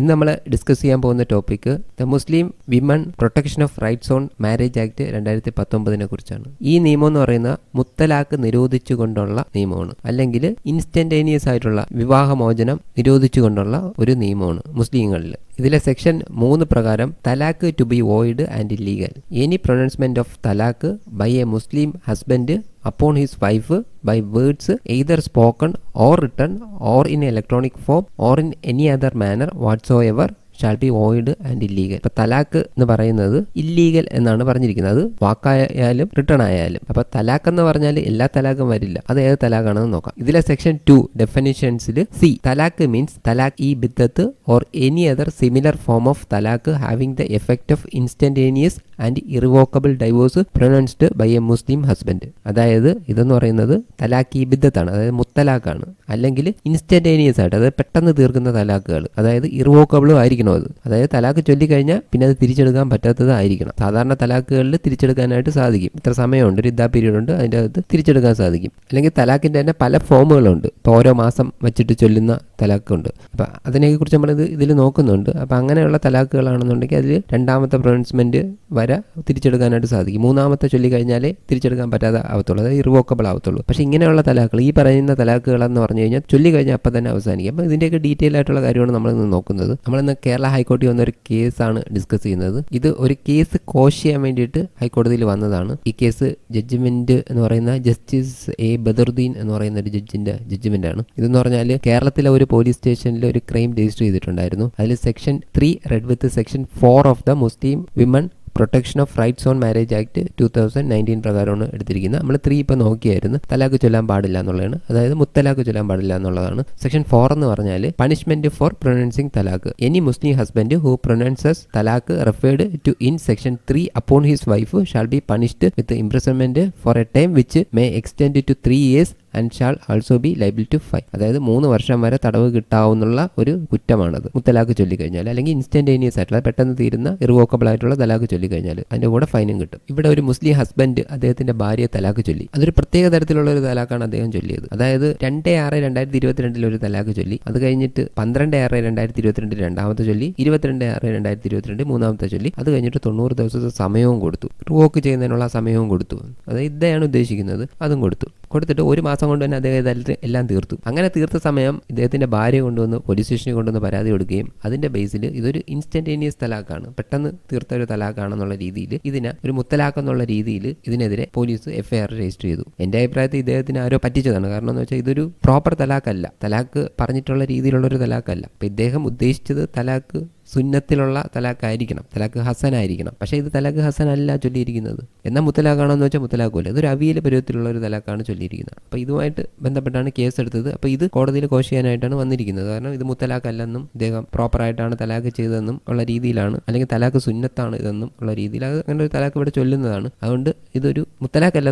ഇന്ന് നമ്മൾ ഡിസ്കസ് ചെയ്യാൻ പോകുന്ന topic the Muslim women protection of rights on marriage act രണ്ടായിരത്തി പത്തൊമ്പതിനെ കുറിച്ചാണ് ഈ നിയമം എന്ന് പറയുന്ന മുത്തലാക്ക് നിരോധിച്ചുകൊണ്ടുള്ള നിയമമാണ് അല്ലെങ്കിൽ ഇൻസ്റ്റന്റേനിയസ് ആയിട്ടുള്ള വിവാഹമോചനം നിരോധിച്ചുകൊണ്ടുള്ള ഒരു നിയമമാണ് മുസ്ലിങ്ങളിൽ ഇതിലെ സെക്ഷൻ മൂന്ന് പ്രകാരം talaq to be void and legal any pronouncement of talaq by a Muslim husband upon his wife by words either spoken or written or in electronic form or in any other manner whatsoever shall be void and illegal അപ്പൊ തലാക്ക് എന്ന് പറയുന്നത് illegal എന്നാണ് പറഞ്ഞിരിക്കുന്നത് അത് വാക്കായാലും return ആയാലും അപ്പൊ തലാക്ക് എന്ന് പറഞ്ഞാൽ എല്ലാ തലാക്കും വരില്ല അത് ഏത് തലാക്കാണെന്ന് നോക്കാം ഇതിലെ section two ഡെഫിനിഷൻസിൽ C talaq means talaq e biddat or any other similar form of talaq having the effect of instantaneous and irrevocable divorce pronounced by a Muslim husband അതായത് ഇതെന്ന് പറയുന്നത് തലാഖ് ഇബിദ്ദത്താണ് അതായത് മുത്തലാഖാണ് അല്ലെങ്കിൽ ഇൻസ്റ്റന്റേനിയസ് ആയിട്ട് അതായത് പെട്ടെന്ന് തീർക്കുന്ന തലാഖുകൾ അതായത് ഇറിവോക്കബിളും ആയിരിക്കണം അത് അതായത് തലാഖ് ചൊല്ലിക്കഴിഞ്ഞാൽ പിന്നെ അത് തിരിച്ചെടുക്കാൻ പറ്റാത്തതായിരിക്കണം സാധാരണ തലാഖുകളിൽ തിരിച്ചെടുക്കാനായിട്ട് സാധിക്കും ഇത്ര സമയമുണ്ട് ഒരു ഇദ്ദാ പീരീഡ് ഉണ്ട് അതിൻ്റെ അകത്ത് തിരിച്ചെടുക്കാൻ സാധിക്കും അല്ലെങ്കിൽ തലാഖിൻ്റെ തന്നെ പല ഫോമുകളുണ്ട് ഇപ്പോൾ ഓരോ മാസം വെച്ചിട്ട് ചൊല്ലുന്ന തലാഖുണ്ട് അപ്പോൾ അതിനെക്കുറിച്ച് നമ്മൾ ഇത് ഇതിൽ നോക്കുന്നുണ്ട് അപ്പോൾ അങ്ങനെയുള്ള തലാഖുകളാണെന്നുണ്ടെങ്കിൽ അതിൽ രണ്ടാമത്തെ പ്രൊനൗൺസ്മെൻറ്റ് വര തിരിച്ചെടുക്കാനായിട്ട് സാധിക്കും മൂന്നാമത്തെ ചൊല്ലി കഴിഞ്ഞാലേ തിരിച്ചെടുക്കാൻ പറ്റാതെ ആവത്തുള്ളൂ അതായത് ഇറിവോക്കബിൾ ആവത്തുള്ളൂ പക്ഷേ ഇങ്ങനെയുള്ള തലാക്കുകൾ ഈ പറയുന്ന തലാക്കുകളെന്ന് പറഞ്ഞു കഴിഞ്ഞാൽ ചൊല്ലി കഴിഞ്ഞാൽ അപ്പം തന്നെ അവസാനിക്കും അപ്പം ഇതിൻ്റെയൊക്കെ ഡീറ്റെയിൽ ആയിട്ടുള്ള കാര്യമാണ് നമ്മൾ ഇന്ന് നോക്കുന്നത് നമ്മളിന്ന് കേരള ഹൈക്കോടതി വന്ന ഒരു കേസാണ് ഡിസ്കസ് ചെയ്യുന്നത് ഇത് ഒരു കേസ് കോശ് ചെയ്യാൻ വേണ്ടിയിട്ട് ഹൈക്കോടതിയിൽ വന്നതാണ് ഈ കേസ് ജഡ്ജ്മെന്റ് എന്ന് പറയുന്ന ജസ്റ്റിസ് എ ബദറുദ്ദീൻ എന്ന് പറയുന്ന ഒരു ജഡ്ജിന്റെ ജഡ്ജ്മെന്റ് ആണ് ഇതെന്ന് പറഞ്ഞാൽ കേരളത്തിലെ ഒരു പോലീസ് സ്റ്റേഷനിൽ ഒരു ക്രൈം രജിസ്റ്റർ ചെയ്തിട്ടുണ്ടായിരുന്നു അതിൽ section three read with section four of the Muslim women protection of rights on marriage act two thousand nineteen പ്രകാരമാണ് എടുത്തിരിക്കുന്നത് നമ്മൾ ത്രീ ഇപ്പോൾ നോക്കിയായിരുന്നു തലാക്ക് ചൊല്ലാൻ പാടില്ല എന്നുള്ളതാണ് അതായത് മുത്തലാക്ക് ചൊല്ലാൻ പാടില്ല എന്നുള്ളതാണ് സെക്ഷൻ ഫോർ എന്ന് പറഞ്ഞാൽ punishment for pronouncing talaq any Muslim husband who pronounces talaq referred to in section three upon his wife shall be punished with imprisonment for a time which may extend to three years and shall also be liable to fine അതായത് മൂന്ന് വർഷം വരെ തടവ് കിട്ടാവുന്ന ഒരു കുറ്റമാണത് മുത്തലാഖ് ചൊല്ലിക്കഴിഞ്ഞാൽ അല്ലെങ്കിൽ instantaneous ആയിട്ടുള്ള പെട്ടെന്ന് തീരുന്ന ഇറവോക്കബിൾ ആയിട്ടുള്ള തലാഖ് ചൊല്ലിക്കഴിഞ്ഞാൽ അതിൻ്റെ കൂടെ ഫൈനും കിട്ടും ഇവിടെ ഒരു മുസ്ലിം ഹസ്ബൻഡ് അദ്ദേഹത്തിന്റെ ഭാര്യയെ തലാഖ് ചൊല്ലി അതൊരു പ്രത്യേക തരത്തിലുള്ള ഒരു തലാഖാണ് അദ്ദേഹം ചൊല്ലിയത് അതായത് രണ്ട് ആറ് രണ്ടായിരത്തി ഇരുപത്തിരണ്ടിൽ ഒരു തലാഖ് ചൊല്ലി അത് കഴിഞ്ഞിട്ട് പന്ത്രണ്ട് ആറ് രണ്ടായിരത്തി ഇരുപത്തിരണ്ടിൽ രണ്ടാമത്തെ ചൊല്ലി ഇരുപത്തിരണ്ട് ആറ് രണ്ടായിരത്തി ഇരുപത്തിരണ്ട് മൂന്നാമത്തെ ചൊല്ലി അത് കഴിഞ്ഞിട്ട് തൊണ്ണൂറ് ദിവസത്തെ സമയവും കൊടുത്തു റിവോക്ക് ചെയ്യുന്നതിനുള്ള സമയവും കൊടുത്തു അതായത് ഇതാണ് ഉദ്ദേശിക്കുന്നത് അതും കൊടുത്തു കൊടുത്തിട്ട് ഒരു മാസം കൊണ്ട് തന്നെ അദ്ദേഹം ഇതെല്ലാം എല്ലാം തീർത്തു അങ്ങനെ തീർത്ത സമയം ഇദ്ദേഹത്തിന്റെ ഭാര്യ കൊണ്ടുവന്ന് പോലീസ് സ്റ്റേഷനിൽ കൊണ്ടുവന്ന് പരാതി കൊടുക്കുകയും അതിന്റെ ബേസിൽ ഇതൊരു ഇൻസ്റ്റന്റേനിയസ് തലാക്കാണ് പെട്ടെന്ന് തീർത്ത ഒരു തലാക്കാണെന്നുള്ള രീതിയിൽ ഇതിനെ ഒരു മുത്തലാക്ക് എന്നുള്ള രീതിയിൽ ഇതിനെതിരെ പോലീസ് എഫ്ഐആർ രജിസ്റ്റർ ചെയ്തു എന്റെ അഭിപ്രായത്തിൽ ഇദ്ദേഹത്തിന് ആരോ പറ്റിച്ചതാണ് കാരണം എന്ന് വെച്ചാൽ ഇതൊരു പ്രോപ്പർ തലാക്കല്ല തലാക്ക് പറഞ്ഞിട്ടുള്ള രീതിയിലുള്ള ഒരു തലാക്കല്ല അപ്പം ഇദ്ദേഹം ഉദ്ദേശിച്ചത് തലാക്ക് സുന്നത്തിലുള്ള തലാഖായിരിക്കണം തലാഖ് ഹസനായിരിക്കണം പക്ഷേ ഇത് തലാഖ് അല്ല ചൊല്ലിയിരിക്കുന്നത് എന്നാൽ മുത്തലാഖാണോ എന്ന് വെച്ചാൽ മുത്തലാഖുമല്ല ഇതൊരു അവിയൽ പരുവത്തിലുള്ള ഒരു തലാഖാണ് ചൊല്ലിയിരിക്കുന്നത് അപ്പോൾ ഇതുമായിട്ട് ബന്ധപ്പെട്ടാണ് കേസ് എടുത്തത് അപ്പോൾ ഇത് കോടതിയിൽ കോശിയാനായിട്ടാണ് വന്നിരിക്കുന്നത് കാരണം ഇത് മുത്തലാഖല്ലെന്നും ഇദ്ദേഹം പ്രോപ്പറായിട്ടാണ് തലാഖ് ചെയ്തതെന്നും ഉള്ള രീതിയിലാണ് അല്ലെങ്കിൽ തലാഖ് സുന്നത്താണ് ഇതെന്നും ഉള്ള രീതിയിൽ അത് അങ്ങനെ ഒരു തലാഖ് ഇവിടെ ചൊല്ലുന്നതാണ് അതുകൊണ്ട് ഇതൊരു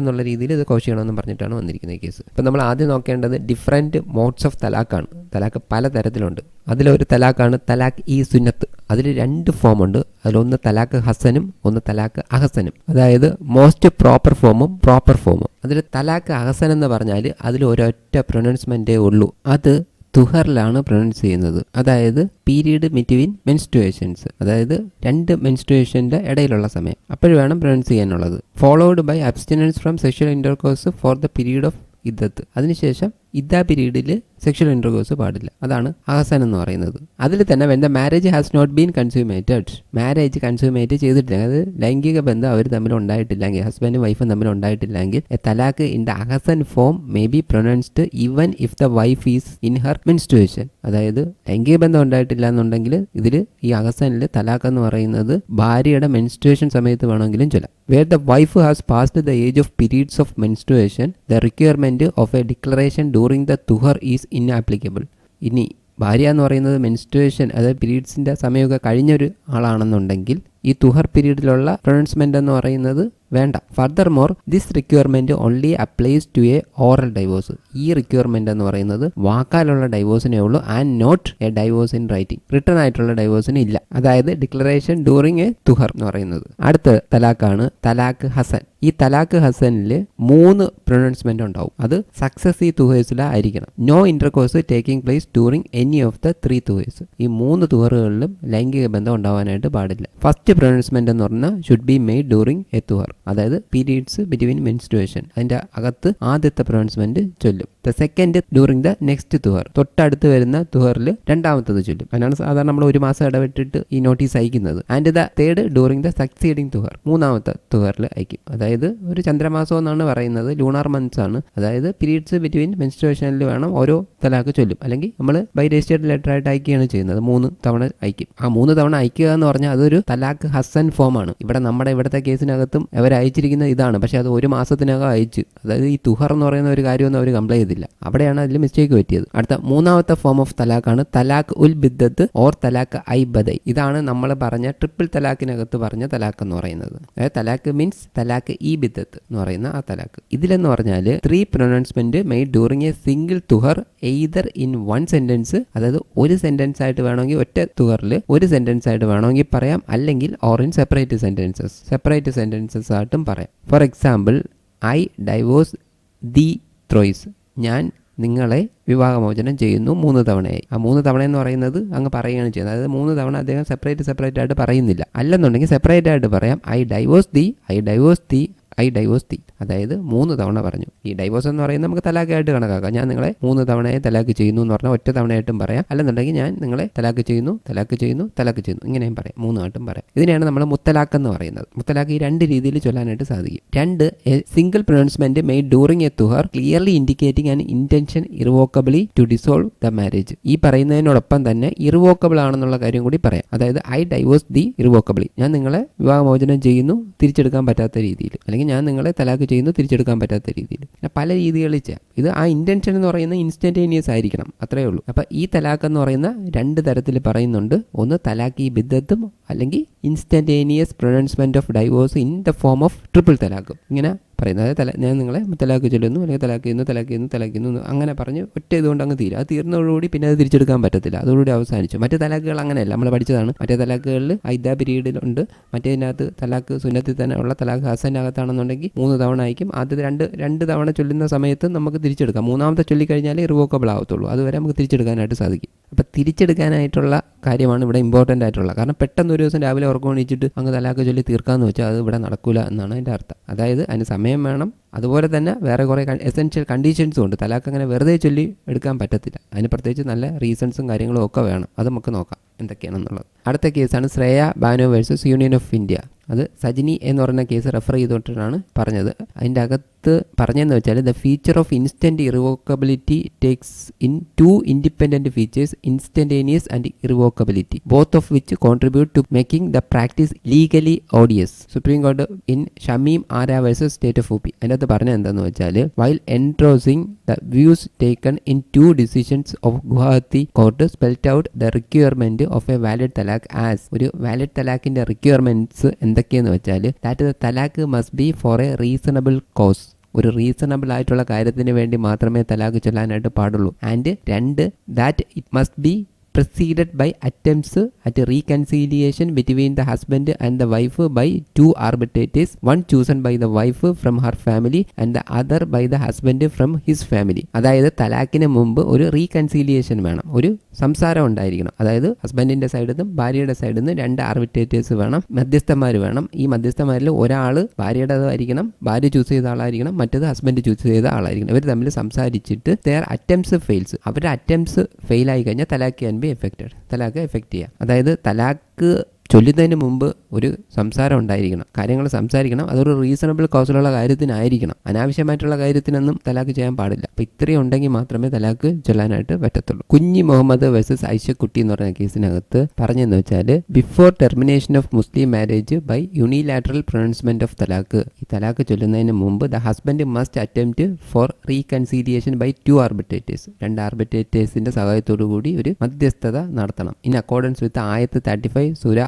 എന്നുള്ള രീതിയിൽ ഇത് കോശിയണമെന്നും പറഞ്ഞിട്ടാണ് വന്നിരിക്കുന്നത് കേസ് അപ്പോൾ നമ്മൾ ആദ്യം നോക്കേണ്ടത് ഡിഫറെൻറ്റ് മോഡ്സ് ഓഫ് തലാഖാണ് തലാഖ് പല തരത്തിലുണ്ട് അതിലൊരു തലാഖാണ് തലാഖ് ഈ സുന്നത്ത് അതിൽ രണ്ട് ഉണ്ട് അതിലൊന്ന് തലാക്ക് ഹസനും ഒന്ന് തലാക്ക് അഹസനും അതായത് മോസ്റ്റ് പ്രോപ്പർ ഫോമും പ്രോപ്പർ ഫോമും അതിൽ തലാക്ക് അഹസൻ എന്ന് പറഞ്ഞാൽ അതിൽ ഒരൊറ്റ പ്രൊനൗൺസ്മെൻറ്റേ ഉള്ളൂ അത് തുഹറിലാണ് പ്രൊനൗൺസ് ചെയ്യുന്നത് അതായത് പീരീഡ് ബിറ്റ്വീൻ മെൻസ്റ്റുവേഷൻസ് അതായത് രണ്ട് മെൻസ്റ്റുവേഷൻ്റെ ഇടയിലുള്ള സമയം അപ്പോഴും വേണം പ്രൊനൗൺസ് ചെയ്യാനുള്ളത് followed by abstinence from sexual intercourse for the period of iddat അതിനുശേഷം ഇദ്ദ പീരീഡിൽ സെക്ഷൽ ഇൻട്രഗോസ് പാടില്ല അതാണ് അഹസൻ എന്ന് പറയുന്നത് അതിൽ തന്നെ when the marriage has not been consummated marriage consummate ചെയ്തിട്ടില്ല അതായത് ലൈംഗിക ബന്ധം അവർ തമ്മിൽ ഉണ്ടായിട്ടില്ലെങ്കിൽ ഹസ്ബൻഡും വൈഫും തമ്മിൽ ഉണ്ടായിട്ടില്ലെങ്കിൽ a talaq in the ahsan form may be pronounced even if the wife is in her menstruation അതായത് ലൈംഗിക ബന്ധം ഉണ്ടായിട്ടില്ല എന്നുണ്ടെങ്കിൽ ഇതിൽ ഈ അഹസനിൽ തലാക്ക് എന്ന് പറയുന്നത് ഭാര്യയുടെ മെൻസ്റ്റുവേഷൻ സമയത്ത് വേണമെങ്കിലും ചില where the wife has passed the age of periods of menstruation the requirement of a declaration due during the tuhr is in applicable ഇനി ഭാര്യ എന്ന് പറയുന്നത് മെൻസ്ട്രേഷൻ അതായത് പീരീഡ്സിൻ്റെ സമയമൊക്കെ കഴിഞ്ഞൊരു ആളാണെന്നുണ്ടെങ്കിൽ ഈ തുഹർ പീരീഡിലുള്ള പ്രൊണൗൺസ്മെന്റ് എന്ന് പറയുന്നത് വേണ്ട further more this requirement only applies to a oral divorce ഈ റിക്വയർമെന്റ് എന്ന് പറയുന്നത് വാക്കാലുള്ള ഡൈവോഴ്സിനേ ഉള്ളൂ and not a divorce in writing written ആയിട്ടുള്ള ഡൈവോഴ്സിന് ഇല്ല അതായത് ഡിക്ലറേഷൻ ഡ്യൂറിങ് എ തുഹർ എന്ന് പറയുന്നത് അടുത്ത തലാഖാണ് തലാഖ് ഹസൻ ഈ തലാഖ് ഹസനിൽ മൂന്ന് പ്രൊനൗൺസ്മെന്റ് ഉണ്ടാവും അത് successive തുഹേഴ്സിലായിരിക്കണം no intercourse taking place during any of the three tuhrs ഈ മൂന്ന് തുഹറുകളിലും ലൈംഗിക ബന്ധം ഉണ്ടാവാനായിട്ട് പാടില്ല ഫസ്റ്റ് പ്രൊനൗൺസ്മെൻ്റ് എന്ന് പറഞ്ഞാൽ ഷുഡ് ബി മെയ്ഡ് ഡ്യൂറിങ് എത്തുവാർ അതായത് പീരീഡ്സ് ബിറ്റ്വീൻ മെൻസ്റ്റുവേഷൻ അതിൻ്റെ അകത്ത് ആദ്യത്തെ പ്രൊനൗൺസ്മെൻറ്റ് ചൊല്ലും the second during the next tuhr തൊട്ടടുത്ത് വരുന്ന തുഹറിൽ രണ്ടാമത്തത് ചൊല്ലും അതിനാണ് സാധാരണ നമ്മൾ ഒരു മാസം ഇടപെട്ടിട്ട് ഈ നോട്ടീസ് അയക്കുന്നത് and the third during the succeeding tuhr മൂന്നാമത്തെ തുഹറിൽ അയക്കും അതായത് ഒരു ചന്ദ്രമാസം എന്നാണ് പറയുന്നത് ലൂണാർ മന്ത്സ് ആണ് അതായത് പീരീഡ്സ് ബിറ്റ്വീൻ മെൻസ്ട്രേഷനിൽ വേണം ഓരോ തലാക്ക് ചൊല്ലും അല്ലെങ്കിൽ നമ്മൾ ബൈ രജിസ്റ്റേർഡ് ലെറ്റർ ആയിട്ട് അയക്കുകയാണ് ചെയ്യുന്നത് മൂന്ന് തവണ അയക്കും ആ മൂന്ന് തവണ അയക്കുക എന്ന് പറഞ്ഞാൽ അതൊരു തലാക്ക് ഹസൻ ആണ് ഇവിടെ നമ്മുടെ ഇവിടുത്തെ കേസിനകത്തും അവർ അയച്ചിരിക്കുന്ന ഇതാണ് പക്ഷേ അത് ഒരു മാസത്തിനകം അയച്ചു അതായത് ഈ തുഹർ എന്ന് പറയുന്ന ഒരു കാര്യമൊന്നും അവർ കംപ്ലൈൻ ചെയ്തില്ല പറ്റത്തില്ല അവിടെയാണ് അതിൽ മിസ്റ്റേക്ക് പറ്റിയത് അടുത്ത മൂന്നാമത്തെ ഫോം ഓഫ് തലാഖാണ് തലാഖ് ഉൽ ബിദ്ദത്ത് ഓർ തലാഖ് ഐ ബദൈ ഇതാണ് നമ്മൾ പറഞ്ഞ ട്രിപ്പിൾ തലാഖിനകത്ത് പറഞ്ഞ തലാഖ് എന്ന് പറയുന്നത് അതായത് തലാഖ് മീൻസ് തലാഖ് ഇ ബിദ്ദത്ത് എന്ന് പറയുന്ന ആ തലാഖ് ഇതിലെന്ന് പറഞ്ഞാൽ three pronouncement made during a single tuhr either in one sentence അതായത് ഒരു സെന്റൻസ് ആയിട്ട് വേണമെങ്കിൽ ഒറ്റ തുഹറിൽ ഒരു സെന്റൻസ് ആയിട്ട് വേണമെങ്കിൽ പറയാം അല്ലെങ്കിൽ or in separate sentences separate sentences ആയിട്ടും പറയാം for example I divorce thee thrice ഞാൻ നിങ്ങളെ വിവാഹമോചനം ചെയ്യുന്നു മൂന്ന് തവണയായി ആ മൂന്ന് തവണ എന്ന് പറയുന്നത് അങ്ങ് പറയുകയാണ് ചെയ്യുന്നത് അതായത് മൂന്ന് തവണ അദ്ദേഹം സെപ്പറേറ്റ് സെപ്പറേറ്റ് ആയിട്ട് പറയുന്നില്ല അല്ലെന്നുണ്ടെങ്കിൽ സെപ്പറേറ്റ് ആയിട്ട് പറയാം I divorce thee I divorce thee I divorce thee അതായത് മൂന്ന് തവണ പറഞ്ഞു ഈ ഡൈവോഴ്സ് എന്ന് പറയുന്നത് നമുക്ക് തലാഖായിട്ട് കണക്കാക്കാം ഞാൻ നിങ്ങളെ മൂന്ന് തവണയായി തലാക്ക് ചെയ്യുന്നു എന്ന് പറഞ്ഞാൽ ഒറ്റ തവണയായിട്ടും പറയാം അല്ലെന്നുണ്ടെങ്കിൽ ഞാൻ നിങ്ങളെ തലാക്ക് ചെയ്യുന്നു തലാക്ക് ചെയ്യുന്നു തലാക്ക് ചെയ്യുന്നു ഇങ്ങനെയും പറയാം മൂന്നായിട്ടും പറയാം ഇതിനെയാണ് നമ്മൾ മുത്തലാക്ക് എന്ന് പറയുന്നത് മുത്തലാക്ക് ഈ രണ്ട് രീതിയിൽ ചൊല്ലാനായിട്ട് സാധിക്കും രണ്ട് single pronouncement made during a tuhr clearly indicating an intention irrevocably to dissolve the marriage ഈ പറയുന്നതിനോടൊപ്പം തന്നെ ഇറിവോക്കബിൾ ആണെന്നുള്ള കാര്യം കൂടി പറയാം അതായത് ഐ ഡൈവേഴ്സ് ദി ഇറിവോക്കബിളി ഞാൻ നിങ്ങളെ വിവാഹമോചനം ചെയ്യുന്നു തിരിച്ചെടുക്കാൻ പറ്റാത്ത രീതിയിൽ അല്ലെങ്കിൽ ഞാൻ നിങ്ങളെ തലാക്ക് ചെയ്യുന്നത് തിരിച്ചെടുക്കാൻ പറ്റാത്ത രീതിയിൽ പല രീതികളിൽ ചെയ്യാം ഇത് ആ ഇൻറ്റൻഷൻ എന്ന് പറയുന്ന ഇൻസ്റ്റൻറ്റേനിയസ് ആയിരിക്കണം അത്രയേ ഉള്ളൂ അപ്പോൾ ഈ തലാക്ക് എന്ന് പറയുന്ന രണ്ട് തരത്തിൽ പറയുന്നുണ്ട് ഒന്ന് തലാക്ക് ഈ ബിദ്ദത്തും അല്ലെങ്കിൽ instantaneous pronouncement of divorce in the form of triple തലാക്കും ഇങ്ങനെ പറയുന്നത് അതായത് തല ഞാൻ നിങ്ങളെ തലാക്ക് ചൊല്ലുന്നു അല്ലെങ്കിൽ തലാക്കിയുന്നു തലാക്കിയുന്നു തലാക്കിയുന്നു അങ്ങനെ പറഞ്ഞ് ഒറ്റ ഇതുകൊണ്ട് അങ്ങ് തീരും അത് തീർന്നതോടുകൂടി പിന്നെ അത് തിരിച്ചെടുക്കാൻ പറ്റത്തില്ല അതോടുകൂടി അവസാനിച്ചു മറ്റേ തലാക്കുകൾ അങ്ങനെയല്ല നമ്മൾ പഠിച്ചതാണ് മറ്റേ തലാക്കുകളിൽ ഐദ പീരീഡിലുണ്ട് മറ്റേതിനകത്ത് തലാക്ക് സുന്നത്തിൽ തന്നെ ഉള്ള തലാക്ക് ഹസനകത്താണെന്നുണ്ടെങ്കിൽ മൂന്ന് തവണ ആയിരിക്കും ആദ്യത്തെ രണ്ട് രണ്ട് തവണ ചൊല്ലുന്ന സമയത്ത് നമുക്ക് തിരിച്ചെടുക്കാം മൂന്നാമത്തെ ചൊല്ലിക്കഴിഞ്ഞാൽ റിവോക്കബിൾ ആവത്തുള്ളൂ അതുവരെ നമുക്ക് തിരിച്ചെടുക്കാനായിട്ട് സാധിക്കും അപ്പോൾ തിരിച്ചെടുക്കാനായിട്ടുള്ള കാര്യമാണ് ഇവിടെ ഇമ്പോർട്ടൻ്റ് ആയിട്ടുള്ള കാരണം പെട്ടെന്ന് ഒരു ദിവസം രാവിലെ ഉറക്കം എണീച്ചിട്ട് അങ്ങ് തലാക്ക് ചൊല്ലി തീർക്കാമെന്ന് വെച്ചാൽ അത് ഇവിടെ നടക്കില്ല എന്നാണ് അതിൻ്റെ അർത്ഥം അതായത് അതിന് സമയം വേണം അതുപോലെ തന്നെ വേറെ കുറേ എസെൻഷ്യൽ കണ്ടീഷൻസും ഉണ്ട് തലാക്ക് അങ്ങനെ വെറുതെ ചൊല്ലി എടുക്കാൻ പറ്റത്തില്ല അതിന് പ്രത്യേകിച്ച് നല്ല റീസൺസും കാര്യങ്ങളും ഒക്കെ വേണം അത് നമുക്ക് നോക്കാം എന്തൊക്കെയാണെന്നുള്ളത് അടുത്ത കേസാണ് Shayara Bano versus union of India അത് സജിനി എന്ന് പറയുന്ന കേസ് റെഫർ ചെയ്തുകൊണ്ടാണ് പറഞ്ഞത് അതിൻ്റെ അകത്ത് പറഞ്ഞതെന്ന് വെച്ചാൽ the feature of instant irrevocability takes in two independent features instantaneous and irrevocability both of which contribute to making the practice legally odious supreme കോടതി in Shamim Ara versus state of UP അതിനകത്ത് പറഞ്ഞത് എന്താണെന്ന് വെച്ചാൽ while endorsing the views taken in two decisions of Guwahati court spelt out the requirement of a valid talaq as ഒരു valid തലാഖിൻ്റെ requirements എന്ത് എന്തൊക്കെയെന്ന് വെച്ചാൽ that the talaq must be for a reasonable cause ഒരു reasonable ആയിട്ടുള്ള കാര്യത്തിന് വേണ്ടി മാത്രമേ തലാക്ക് ചൊല്ലാനായിട്ട് പാടുള്ളൂ ആൻഡ് രണ്ട് that it must be preceded by attempts at reconciliation between the husband and the wife by two arbitrators, one chosen by the wife from her family and the other by the husband from his family. അതായത് തലാക്കിന് മുമ്പ് ഒരു reconciliation വേണം ഒരു സംസാരം ഉണ്ടായിരിക്കണം അതായത് ഹസ്ബൻഡിൻ്റെ സൈഡിൽ നിന്നും ഭാര്യയുടെ സൈഡിൽ നിന്നും രണ്ട് ആർബിറ്റേറ്റേഴ്സ് വേണം മധ്യസ്ഥന്മാർ വേണം ഈ മധ്യസ്ഥന്മാരിൽ ഒരാൾ ഭാര്യയുടേതായിരിക്കണം ഭാര്യ ചൂസ് ചെയ്ത ആളായിരിക്കണം മറ്റേത് ഹസ്ബൻഡ് ചൂസ് ചെയ്ത ആളായിരിക്കണം ഇവർ തമ്മിൽ സംസാരിച്ചിട്ട് ദർ അറ്റംപ്സ് ഫെയിൽസ് അവരുടെ അറ്റംപ്സ് ഫെയിലായി കഴിഞ്ഞാൽ തലാക്കി അൻപി ബി എഫക്റ്റഡ് തലാഖ് എഫക്റ്റ് ചെയ്യുക അതായത് തലാഖ് ചൊല്ലുന്നതിന് മുമ്പ് ഒരു സംസാരം ഉണ്ടായിരിക്കണം കാര്യങ്ങൾ സംസാരിക്കണം അതൊരു റീസണബിൾ കോസിലുള്ള കാര്യത്തിനായിരിക്കണം അനാവശ്യമായിട്ടുള്ള കാര്യത്തിനൊന്നും തലാക്ക് ചെയ്യാൻ പാടില്ല അപ്പോൾ ഇത്രയും ഉണ്ടെങ്കിൽ മാത്രമേ തലാക്ക് ചൊല്ലാനായിട്ട് പറ്റത്തുള്ളൂ കുഞ്ഞി മുഹമ്മദ് വേഴ്സസ് ഐഷക്കുട്ടി എന്ന് പറയുന്ന കേസിനകത്ത് പറഞ്ഞെന്ന് വെച്ചാൽ before termination of Muslim marriage by unilateral pronouncement of talaq ഈ തലാക്ക് ചൊല്ലുന്നതിന് മുമ്പ് the husband must attempt for reconciliation by two arbitrators രണ്ട് ആർബിട്രേറ്റേഴ്സിന്റെ സഹായത്തോടു കൂടി ഒരു മധ്യസ്ഥത നടത്തണം ഇൻ അക്കോർഡൻസ് വിത്ത് ആയത്ത് തേർട്ടി ഫൈവ് സുര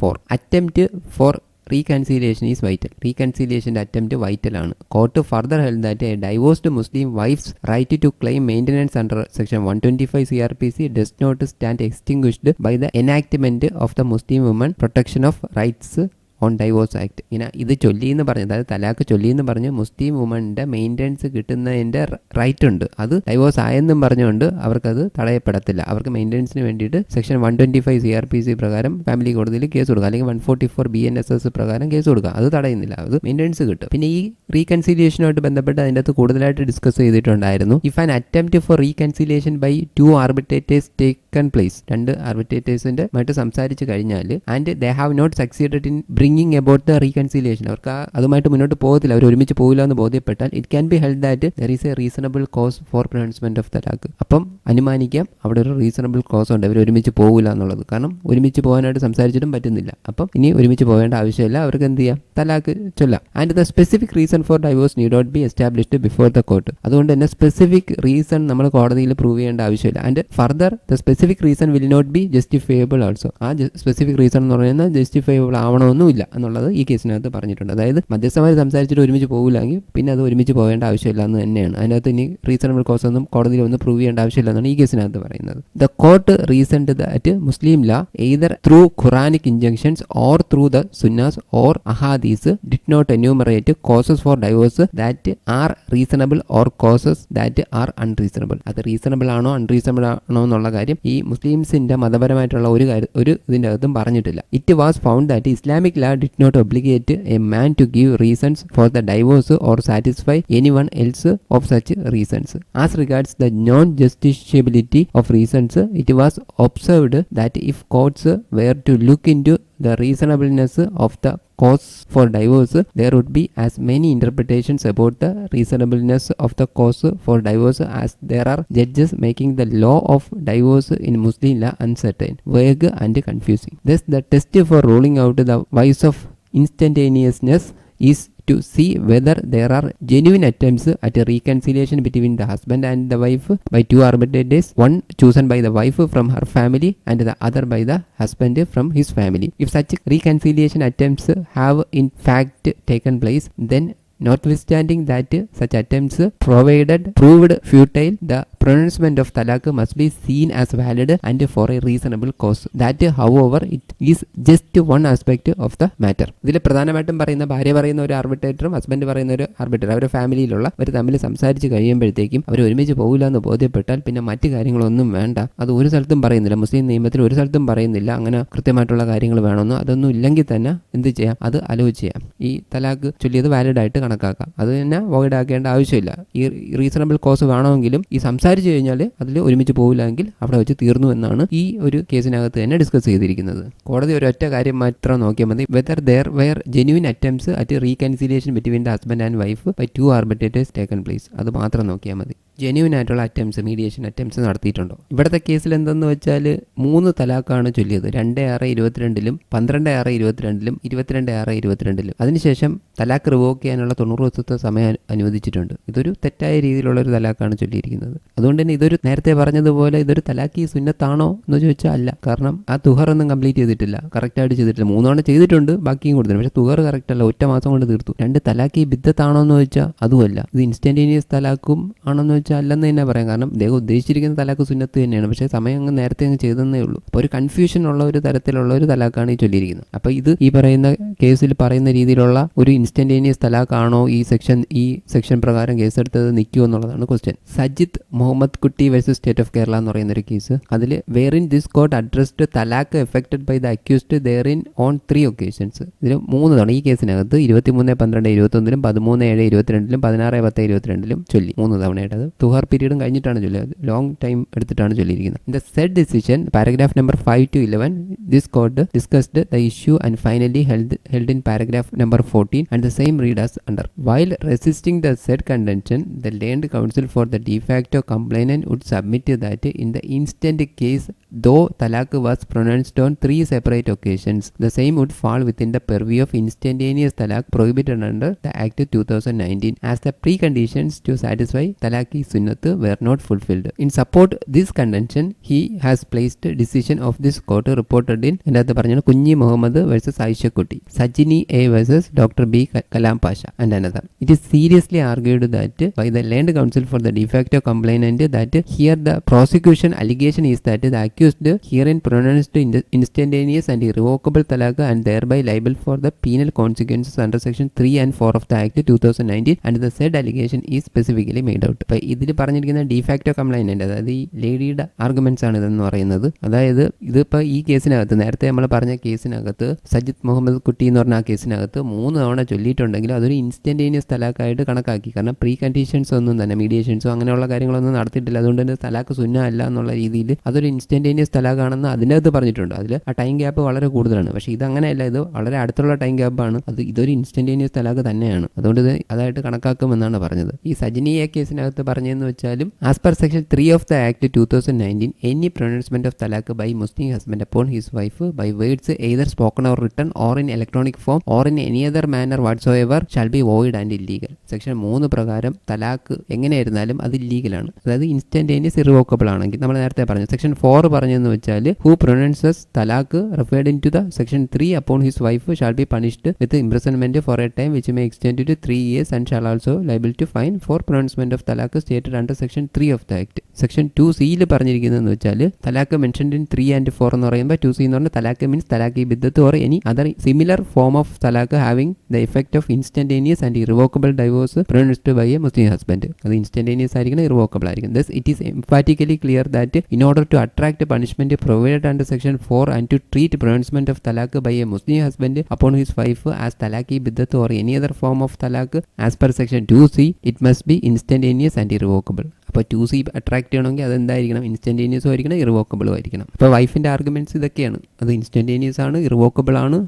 four attempt for reconciliation is vital റീകൺസീലിയേഷൻ്റെ attempt വൈറ്റലാണ് court further held that a divorced Muslim wife's right to claim maintenance under section one twenty five C R P C does not stand extinguished by the enactment of the Muslim woman protection of rights on divorce act ഇങ്ങനെ ഇത് ചൊല്ലി എന്ന് പറഞ്ഞു അതായത് തലാക്ക് എന്ന് പറഞ്ഞ് മുസ്ലിം വുമണിൻ്റെ maintenance കിട്ടുന്നതിൻ്റെ right ഉണ്ട് അത് ഡൈവോഴ്സ് ആയെന്നും പറഞ്ഞുകൊണ്ട് അവർക്കത് തടയപ്പെടത്തില്ല അവർക്ക് മെയിൻ്റനൻസിന് വേണ്ടിയിട്ട് section one twenty five C R P C പ്രകാരം ഫാമിലി കോടതിയിൽ കേസ് കൊടുക്കുക അല്ലെങ്കിൽ one forty four B N S S പ്രകാരം കേസ് കൊടുക്കുക അത് തടയുന്നില്ല അത് മെയിൻ്റനൻസ് കിട്ടും പിന്നെ ഈ റീകൺസിലിയേഷനുമായിട്ട് ബന്ധപ്പെട്ട് അതിൻ്റെ അകത്ത് കൂടുതലായിട്ട് ഡിസ്കസ് ചെയ്തിട്ടുണ്ടായിരുന്നു if an attempt for reconciliation by two arbitrators take second place രണ്ട് ആർബിറ്റേറ്റേഴ്സിന്റെ മറ്റ് സംസാരിച്ച് കഴിഞ്ഞാൽ and they have not succeeded in bringing about the reconciliation അവർക്ക് അതുമായിട്ട് മുന്നോട്ട് പോകത്തില്ല അവർ ഒരുമിച്ച് പോകില്ല എന്ന് ബോധ്യപ്പെട്ടാൽ it can be held that there is a reasonable cause for pronouncement of talaq അപ്പം അനുമാനിക്കാം അവിടെ ഒരു റീസണബിൾ കോസ് ഉണ്ട് അവർ ഒരുമിച്ച് പോകില്ല എന്നുള്ളത് കാരണം ഒരുമിച്ച് പോകാനായിട്ട് സംസാരിച്ചിട്ടും പറ്റുന്നില്ല അപ്പം ഇനി ഒരുമിച്ച് പോകേണ്ട ആവശ്യമില്ല അവർക്ക് എന്ത് ചെയ്യാം തലാക്ക് ചൊല്ലാം and the specific reason for divorce need not be established before the court അതുകൊണ്ട് തന്നെ സ്പെസിഫിക് റീസൺ നമ്മൾ കോടതിയിൽ പ്രൂവ് ചെയ്യേണ്ട ആവശ്യമില്ല and further the specific specific reason will not be justifiable also ആ സ്പെസിഫിക് റീസൺ എന്ന് പറയുന്നത് ജസ്റ്റിഫയബിൾ ആവണമെന്നില്ല എന്നുള്ളത് ഈ കേസിനകത്ത് പറഞ്ഞിട്ടുണ്ട് അതായത് മധ്യസ്ഥമാർ സംസാരിച്ചിട്ട് ഒരുമിച്ച് പോകില്ലെങ്കിൽ പിന്നെ അത് ഒരുമിച്ച് പോകേണ്ട ആവശ്യമില്ല എന്ന് തന്നെയാണ് അതിനകത്ത് ഇനി റീസണബിൾ കോസ് ഒന്നും കോടതിയിൽ ഒന്ന് പ്രൂവ് ചെയ്യേണ്ട ആവശ്യമില്ല എന്നാണ് ഈ കേസിനകത്ത് പറയുന്നത് the court reason that Muslim law either through Quranic injunctions or through the സുന്നാസ് or അഹാദീസ് did not enumerate causes for divorce that are reasonable or causes that are unreasonable അത് റീസണബിൾ ആണോ അൺറീസണബിൾ ആണോ എന്നുള്ള കാര്യം ഈ ഈ മുസ്ലിംസിൻ്റെ മതപരമായിട്ടുള്ള ഒരു കാര്യം ഒരു ഇതിൻ്റെ അകത്തും പറഞ്ഞിട്ടില്ല it was found that Islamic law did not obligate a man to give reasons for the divorce or satisfy anyone else of such reasons as regards the non justiciability of reasons it was observed that if courts were to look into the reasonableness of the cause for divorce, there would be as many interpretations about the reasonableness of the cause for divorce as there are judges making the law of divorce in Muslim law uncertain, vague and confusing. Thus, the test for ruling out the vice of instantaneousness is to see whether there are genuine attempts at a reconciliation between the husband and the wife by two arbitrary days, one chosen by the wife from her family and the other by the husband from his family. If such reconciliation attempts have in fact taken place, then not that such attempts provided proved futile the the of of must be seen as valid and for a reasonable cause that however it is just one aspect of the matter ഇതിൽ പ്രധാനമായിട്ടും പറയുന്ന ഭാര്യ പറയുന്ന ഒരു ആർബിറ്റേറ്ററും husband പറയുന്ന ഒരു ആർബിറ്റേറ്റർ അവരുടെ ഫാമിലിയിലുള്ള അവർ തമ്മിൽ സംസാരിച്ച് കഴിയുമ്പോഴത്തേക്കും അവർ ഒരുമിച്ച് പോകില്ല എന്ന് ബോധ്യപ്പെട്ടാൽ പിന്നെ മറ്റു കാര്യങ്ങളൊന്നും വേണ്ട അത് ഒരു സ്ഥലത്തും പറയുന്നില്ല മുസ്ലിം നിയമത്തിൽ ഒരു സ്ഥലത്തും പറയുന്നില്ല അങ്ങനെ കൃത്യമായിട്ടുള്ള കാര്യങ്ങൾ വേണമെന്നോ അതൊന്നും ഇല്ലെങ്കിൽ തന്നെ എന്ത് ചെയ്യാം അത് അലോ ചെയ്യാം ഈ തലാഖ് ചൊല്ലിയത് വാലിഡ് ആയിട്ട് കണക്കാക്കാം അത് തന്നെ അവോയ്ഡ് ആക്കേണ്ട ആവശ്യമില്ല ഈ റീസണബിൾ കോസ് വേണമെങ്കിലും ഈ സംസാരിച്ചു കഴിഞ്ഞാൽ അതിൽ ഒരുമിച്ച് പോകില്ലെങ്കിൽ അവിടെ വെച്ച് തീർന്നു എന്നാണ് ഈ ഒരു കേസിനകത്ത് തന്നെ ഡിസ്കസ് ചെയ്തിരിക്കുന്നത് കോടതി ഒരൊറ്റ കാര്യം മാത്രം നോക്കിയാൽ മതി whether there were genuine attempts at reconciliation between the husband and wife by two arbitrators taken place അത് മാത്രം നോക്കിയാൽ മതി ജെന്യൂൻ ആയിട്ടുള്ള അറ്റംപ്റ്റ്സ് മീഡിയേഷൻ അറ്റംപ്റ്റ്സ് നടത്തിയിട്ടുണ്ടോ ഇവിടുത്തെ കേസിൽ എന്തെന്ന് വെച്ചാൽ മൂന്ന് തലാഖാണ് ചൊല്ലിയത് രണ്ട് ആറ് ഇരുപത്തിരണ്ടിലും പന്ത്രണ്ട് ആറ് ഇരുപത്തിരണ്ടിലും ഇരുപത്തിരണ്ട് ആറ് ഇരുപത്തിരണ്ടിലും അതിനുശേഷം തലാഖ് റിവോക്ക് ചെയ്യാനുള്ള തൊണ്ണൂറ് ദിവസത്തെ സമയം അനുവദിച്ചിട്ടുണ്ട് ഇതൊരു തെറ്റായ രീതിയിലുള്ള ഒരു തലാഖാണ് ചൊല്ലിയിരിക്കുന്നത് അതുകൊണ്ട് തന്നെ ഇതൊരു നേരത്തെ പറഞ്ഞതുപോലെ ഇതൊരു തലാഖ് ഈ സുന്നത്താണോ എന്ന് ചോദിച്ചാൽ അല്ല കാരണം ആ തുഹർ ഒന്നും കംപ്ലീറ്റ് ചെയ്തിട്ടില്ല കറക്റ്റായിട്ട് ചെയ്തിട്ടില്ല മൂന്നോണം ചെയ്തിട്ടുണ്ട് ബാക്കിയും കൊടുത്തിട്ടുണ്ട് പക്ഷേ തുഹർ കറക്റ്റ് അല്ല ഒറ്റ മാസം കൊണ്ട് തീർത്തു രണ്ട് തലാഖ് ഈ ബിദ്ദത്താണോ എന്ന് ചോദിച്ചാൽ അതുമല്ല ഇത് ഇൻസ്റ്റന്റേനിയസ് തലാഖും എന്ന് വെച്ചാൽ അല്ലെന്ന് തന്നെ പറയാം കാരണം ഇദ്ദേഹം ഉദ്ദേശിച്ചിരിക്കുന്ന തലാക്ക് സുന്നത്ത് തന്നെയാണ് പക്ഷേ സമയം അങ്ങ് നേരത്തെ അങ്ങ് ചെയ്തെന്നേ ഉള്ളൂ അപ്പോൾ ഒരു കൺഫ്യൂഷൻ ഉള്ള ഒരു തരത്തിലുള്ള ഒരു തലാക്കാണ് ഈ ചൊല്ലിയിരിക്കുന്നത് അപ്പോൾ ഇത് ഈ പറയുന്ന കേസിൽ പറയുന്ന രീതിയിലുള്ള ഒരു ഇൻസ്റ്റന്റേനിയസ് തലാക്കാണോ ഈ സെക്ഷൻ ഈ സെക്ഷൻ പ്രകാരം കേസെടുത്തത് നിൽക്കുമോ എന്നുള്ളതാണ് question Sajith Muhammad Kutty versus state of Kerala എന്ന് പറയുന്ന ഒരു കേസ് അതിൽ wherein this court addressed talaq effected by the accused therein on three occasions ഇതിൽ മൂന്ന് തവണ ഈ കേസിനകത്ത് മൂന്ന് പന്ത്രണ്ട് ഇരുപത്തൊന്നിലും പതിമൂന്ന് ഏഴ് ഇരുപത്തിരണ്ടിലും പതിനാറ് പത്ത് ഇരുപത്തിരണ്ടിലും ചൊല്ലി മൂന്ന് തവണയായിട്ട് തുഹാർ പീരീഡും കഴിഞ്ഞിട്ടാണ് ചൊല്ലിയത് ലോങ് ടൈം എടുത്തിട്ടാണ് ചൊല്ലിയിരിക്കുന്നത് the said decision paragraph number five to eleven this court discussed the issue and finally held held in paragraph number fourteen and the same readers under while resisting the said contention the learned counsel for the de facto complainant would submit that in the instant case though talaq was pronounced on three separate occasions the same would fall within the purview of instantaneous talaq prohibited under the act two thousand nineteen as the preconditions to satisfy talaq ഈ Sunnat were not fulfilled. In support this contention, he has placed decision of this court reported in Kunji Muhammad versus Aisha Kuti, Sajini A versus Dr. B. Kalam Pasha, and another. It is seriously argued that by the Land Council for the de facto complainant that here the prosecution allegation is that the accused herein pronounced instantaneous and irrevocable talaq and thereby liable for the penal consequences under section 3 and 4 of the Act 2019, and the said allegation is specifically made out. By ഇതിൽ പറഞ്ഞിരിക്കുന്ന de facto complaint അതായത് ഈ ലേഡിയുടെ arguments ആണ് ഇതെന്ന് പറയുന്നത് അതായത് ഇതിപ്പോൾ ഈ കേസിനകത്ത് നേരത്തെ നമ്മൾ പറഞ്ഞ കേസിനകത്ത് സജിത് മുഹമ്മദ് കുട്ടി എന്ന് പറഞ്ഞ ആ കേസിനകത്ത് മൂന്ന് തവണ ചൊല്ലിയിട്ടുണ്ടെങ്കിൽ അതൊരു ഇൻസ്റ്റൻറ്റേനിയസ് തലാക്കായിട്ട് കണക്കാക്കി കാരണം പ്രീ കണ്ടീഷൻസ് ഒന്നും തന്നെ മീഡിയേഷൻസോ അങ്ങനെയുള്ള കാര്യങ്ങളൊന്നും നടത്തിയിട്ടില്ല അതുകൊണ്ട് തന്നെ തലാക്ക് സുന്ന അല്ല എന്നുള്ള രീതിയിൽ അതൊരു ഇൻസ്റ്റൻറ്റേനിയസ് തലാക്കാണെന്ന് അതിനകത്ത് പറഞ്ഞിട്ടുണ്ട് അതിൽ ആ ടൈം ഗ്യാപ്പ് വളരെ കൂടുതലാണ് പക്ഷേ ഇതങ്ങനെയല്ല ഇത് വളരെ അടുത്തുള്ള ടൈം ഗ്യാപ്പാണ് അത് ഇതൊരു ഇൻസ്റ്റൻറ്റേനിയസ് തലാക്ക് തന്നെയാണ് അതുകൊണ്ട് ഇത് അതായിട്ട് കണക്കാക്കുമെന്നാണ് പറഞ്ഞത് ഈ സജിനി കേസിനകത്ത് പറഞ്ഞതെന്ന് വെച്ചാലും as per section three of the act two thousand nineteen any pronouncement of talaq by Muslim husband upon his wife by words either spoken or written or in electronic form or in any other manner whatsoever shall be void and illegal section മൂന്ന് പ്രകാരം തലാക്ക് എങ്ങനെയായിരുന്നാലും അത് ഇല്ലീഗലാണ് അതായത് instantaneous irrevocable ആണെങ്കിൽ നമ്മൾ നേരത്തെ പറഞ്ഞു section four പറഞ്ഞെന്ന് വെച്ചാൽ who pronounces talaq referred in to the section three upon his wife shall be punished with imprisonment for a time which may extend to three years and shall also liable to fine for pronouncement of talaq stated under section three of the act section two സിയിൽ പറഞ്ഞിരിക്കുന്നതെന്ന് വെച്ചാൽ talaq mention in three and four എന്ന് പറയുമ്പോൾ two C എന്ന് പറഞ്ഞാൽ തലാക്ക് means തലാക്ക് ബിദ്ധത്ത് or any other similar form of talaq having the effect of instantaneous and irrevocable divorce pronounced by a Muslim husband അത് instantaneous ആയിരിക്കണം ഇറിവോക്കബിൾ ആയിരിക്കും thus it is emphatically clear that in order to attract punishment provide under section four and to treat pronouncement of talaq by a Muslim husband upon his wife as തലാക്ക് ഈ biddat or any other form of talaq as per section two C it must be instantaneous and irrevocable അപ്പോൾ two C attract ചെയ്യണമെങ്കിൽ അതെന്തായിരിക്കണം ഇൻസ്റ്റൻറ്റേനിയസും ആയിരിക്കണം ഇറിവോക്കബിളും ആയിരിക്കണം അപ്പോൾ വൈഫിൻ്റെ arguments ഇതൊക്കെയാണ് അത് ഇൻസ്റ്റൻറ്റേനിയസ് ആണ് ഇറിവോക്കബിൾ ആണ്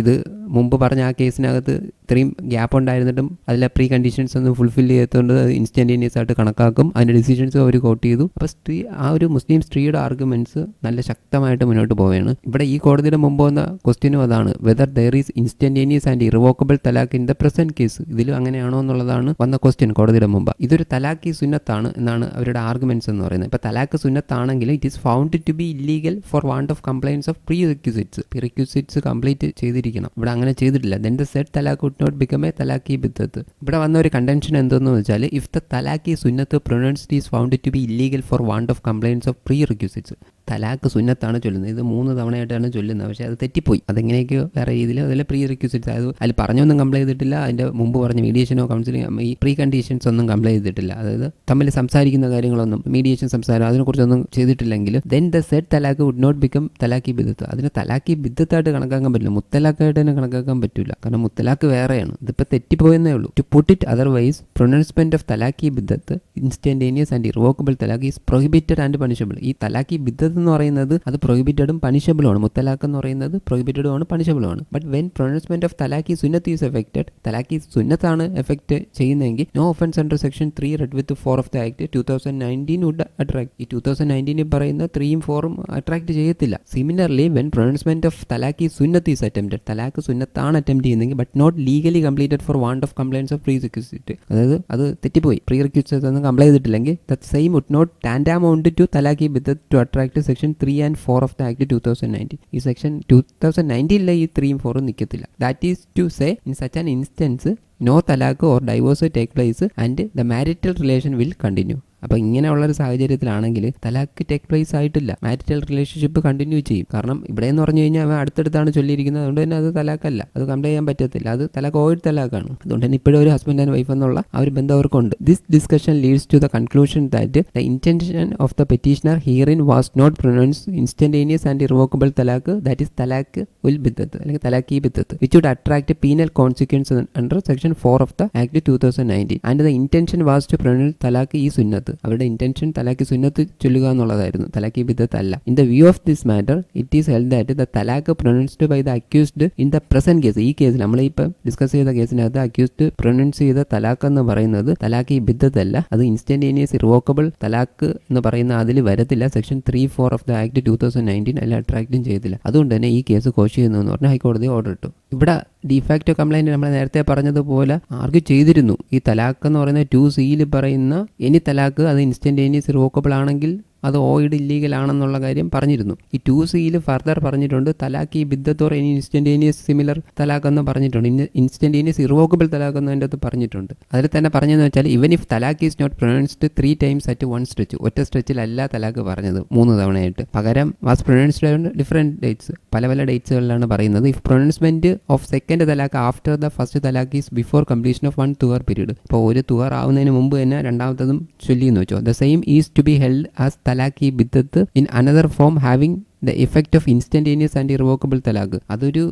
ഇത് മുമ്പ് പറഞ്ഞ ആ കേസിനകത്ത് ഇത്രയും ഗ്യാപ്പ് ഉണ്ടായിരുന്നിട്ടും അതിലെ പ്രീ കണ്ടീഷൻസ് ഒന്നും ഫുൾഫിൽ ചെയ്യാത്തതുകൊണ്ട് അത് ഇൻസ്റ്റൻറ്റേനിയസ് ആയിട്ട് കണക്കാക്കും അതിൻ്റെ ഡിസിഷൻസും അവർ കോട്ട് ചെയ്തു അപ്പോൾ സ്ത്രീ ആ ഒരു മുസ്ലിം സ്ത്രീയുടെ ആർഗ്യുമെൻറ്റ്സ് നല്ല ശക്തമായിട്ട് മുന്നോട്ട് പോവുകയാണ് ഇവിടെ ഈ കോടതിയുടെ മുമ്പ് വന്ന ക്വസ്റ്റ്യനും അതാണ് whether there is instantaneous and irrevocable talaq in the present case ഇതിലും അങ്ങനെയാണോ എന്നുള്ളതാണ് വന്ന ക്വസ്റ്റ്യൻ കോടതിയുടെ മുമ്പ് ഇതൊരു തലാഖ് സുന്നത്താണ് എന്നാണ് അവരുടെ ആർഗ്യുമെൻറ്റ്സ് എന്ന് പറയുന്നത് ഇപ്പോൾ തലാഖ് സുന്നത്താണെങ്കിലും it is found to be illegal for want of compliance of prerequisites prerequisites complete ചെയ്തിരിക്കണം ഇവിടെ അങ്ങനെ ചെയ്തിട്ടില്ല then the said talaq would not become a തലാഖി biddat ഇവിടെ വന്ന ഒരു കണ്ടൻഷൻ എന്തെന്ന് വെച്ചാൽ ഇഫ് ദ തലാഖി സുന്നത്ത് pronounced is found to be illegal for want of compliance of prerequisites talaq സുന്നത്താണ് ചൊല്ലുന്നത് ഇത് മൂന്ന് തവണയായിട്ടാണ് ചൊല്ലുന്നത് പക്ഷേ അത് തെറ്റിപ്പോയി അതെങ്ങനെയൊക്കെയോ വേറെ രീതിയിൽ അതിൽ പ്രീ റിക്വസിറ്റ്സ് അത് അതിൽ പറഞ്ഞൊന്നും കംപ്ലൈ ചെയ്തിട്ടില്ല അതിൻ്റെ മുമ്പ് പറഞ്ഞ മീഡിയേഷനോ കൗൺസിലിംഗ് ഈ പ്രീ കണ്ടീഷൻസ് ഒന്നും കംപ്ലൈ ചെയ്തിട്ടില്ല അതായത് തമ്മിൽ സംസാരിക്കുന്ന കാര്യങ്ങളൊന്നും മീഡിയേഷൻ സംസാരം അതിനെക്കുറിച്ചൊന്നും ചെയ്തിട്ടില്ലെങ്കിൽ then the said talaq would not become തലാക്കി ബിദ്ധത്ത് അതിനെ തലാക്കി ബിദ്ധത്തായിട്ട് കണക്കാക്കാൻ പറ്റില്ല മുത്തലാക്കായിട്ട് തന്നെ കണക്കാക്കാൻ പറ്റില്ല കാരണം മുത്തലാക്ക് വേറെയാണ് ഇതിപ്പോൾ തെറ്റിപ്പോയെന്നേ ഉള്ളൂ to put it otherwise pronouncement of തലാക്കി ബിദ്ധത്ത് instantaneous and irrevocable talaq is prohibited and punishable ഈ തലാക്കി ബിദ്ധത്ത് എന്ന് പറയുന്നത് അത് പ്രൊഹിബിറ്റഡും പണിഷബിളും ആണ് മുത്തലാഖ് എന്ന് പറയുന്നത് പ്രൊഹിബിറ്റഡും ആണ് പണിഷബിളും ആണ് ബട്ട് വെൻ പ്രൊനൗൺസ്മെന്റ് ഓഫ് തലാഖി സുന്നത്ത് ഈസ് എഫക്റ്റഡ് തലാഖി സുന്നത്താണ് എഫക്ട് ചെയ്യുന്നതെങ്കിൽ no offence under section three read with four of the act two thousand nineteen would attract ഈ ടൂ തൗസൻഡ് നയൻറ്റീനിൽ പറയുന്ന ത്രീയും ഫോറും അട്രാക്ട് ചെയ്യത്തില്ല സിമിലർലി വെൻ പ്രൊനൗൺസ്മെന്റ് ഓഫ് തലാഖി സുന്നത്ത് ഈസ് അറ്റംപ്റ്റഡ് തലാഖ് സുന്നത്താണ് അറ്റംപ്റ്റ് ചെയ്യുന്നതെങ്കിൽ but not legally completed for want of compliance of prerequisite അതായത് അത് തെറ്റിപ്പോയി പ്രീ റിക്യൂസ് ഒന്നും കംപ്ലൈൻ ചെയ്തിട്ടില്ലെങ്കിൽ the same would not tend to തലാഖി with to attract section three and four of the act two thousand nineteen ഈ section two thousand നയൻറ്റീനിലെ ഈ ത്രീയും ഫോറും നിൽക്കത്തില്ല that is to say in such an instance no talaq or divorce take place and the marital relation will continue അപ്പോൾ ഇങ്ങനെയുള്ള ഒരു സാഹചര്യത്തിലാണെങ്കിൽ തലാക്ക് ടേക്ക് പ്ലേസ് ആയിട്ടില്ല മാരിറ്റൽ റിലേഷൻഷിപ്പ് കണ്ടിന്യൂ ചെയ്യും കാരണം ഇവിടെ എന്ന് പറഞ്ഞു കഴിഞ്ഞാൽ അവൻ അടുത്തടുത്താണ് ചൊല്ലിയിരിക്കുന്നത് അതുകൊണ്ട് തന്നെ അത് തലാക്കല്ല അത് കംപ്ലൈ ചെയ്യാൻ പറ്റത്തില്ല അത് തലാക്ക് ഓയിഡ് തലാക്കാണ് അതുകൊണ്ട് തന്നെ ഇപ്പോഴും ഒരു ഹസ്ബൻഡ് ആൻഡ് വൈഫ് എന്നുള്ള ആ ഒരു ബന്ധം അവർക്കുണ്ട് this discussion leads to the conclusion that the intention of the petitioner herein was not pronounce instantaneous and irrevocable talaq that is talaq ഉൽ ബിദ്ധത്ത് അല്ലെങ്കിൽ തലാക്ക് ഈ ബിദ്ധത്ത് which would attract penal consequence under section section four of the act two thousand nineteen and the intention was to pronounce talaq ഈ സുന്നത്ത് അവരുടെ intention തലാഖ് സുന്നത്ത് ചൊല്ലുക എന്നുള്ളതായിരുന്നു തലാഖ് ഈ biddat in the view of this matter it is held that the talaq pronounced by the accused in the present case ഈ case നമ്മൾ നമ്മളിപ്പം ഡിസ്കസ് ചെയ്ത കേസിനകത്ത് അക്യൂസ്ഡ് പ്രൊനൗൺസ് ചെയ്ത തലാഖ് എന്ന് പറയുന്നത് തലാഖ് ഈ ബിദ്ദത്തല്ല അത് ഇൻസ്റ്റന്റേനിയസ് ഇറിവോക്കബിൾ തലാഖ് എന്ന് പറയുന്ന അതിൽ വരത്തില്ല section three four of the act two thousand nineteen അല്ല അട്രാക്റ്റും ചെയ്തില്ല അതുകൊണ്ട് തന്നെ ഈ കേസ് കോശ് ചെയ്യുന്നു എന്ന് പറഞ്ഞാൽ ഹൈക്കോടതി ഓർഡർ ഇട്ടു ഇവിടെ ഡിഫാക്റ്റോ കംപ്ലൈൻറ്റ് നമ്മൾ നേരത്തെ പറഞ്ഞത് പോലെ ആർക്ക് ചെയ്തിരുന്നു ഈ തലാഖ് എന്ന് പറയുന്ന ടു സിയിൽ പറയുന്ന എനി തലാഖ് അത് ഇൻസ്റ്റൻറ്റേനിയസ് റിവോക്കബിൾ ആണെങ്കിൽ അത് ഓയിഡ് ഇല്ലീഗലാണെന്നുള്ള കാര്യം പറഞ്ഞിരുന്നു ഈ ടു സിയിൽ ഫർദർ പറഞ്ഞിട്ടുണ്ട് തലാഖ് ഈ ബിദ്ദത്തോർ ഇനി ഇൻസ്റ്റന്റേനിയസ് സിമിലർ തലാഖ് എന്ന് പറഞ്ഞിട്ടുണ്ട് ഇൻസ്റ്റന്റേനിയസ് ഇറവോക്കബിൾ തലാഖ് എന്ന് അതിൻ്റെ അത് പറഞ്ഞിട്ടുണ്ട് അതിൽ തന്നെ പറഞ്ഞതെന്ന് വെച്ചാൽ ഇവൻ if talaq is not pronounced three times at one stretch ഒറ്റ സ്ട്രെച്ചിലല്ല തലാഖ് പറഞ്ഞത് മൂന്ന് തവണയായിട്ട് പകരം വാസ് പ്രൊണൗൺസ്ഡ് ഡിഫറെൻറ്റ് ഡേറ്റ്സ് പല പല ഡേറ്റ്സുകളിലാണ് പറയുന്നത് if pronouncement of second talaq after the first talaq is before completion of one tuhr period ഇപ്പോൾ ഒരു തുവർ ആവുന്നതിന് മുമ്പ് തന്നെ രണ്ടാമത്തതും ചൊല്ലിയെന്ന് വെച്ചോ the same is to be held as talaki biddat in another form having the effect of instantaneous and irrevocable talaq അതൊരു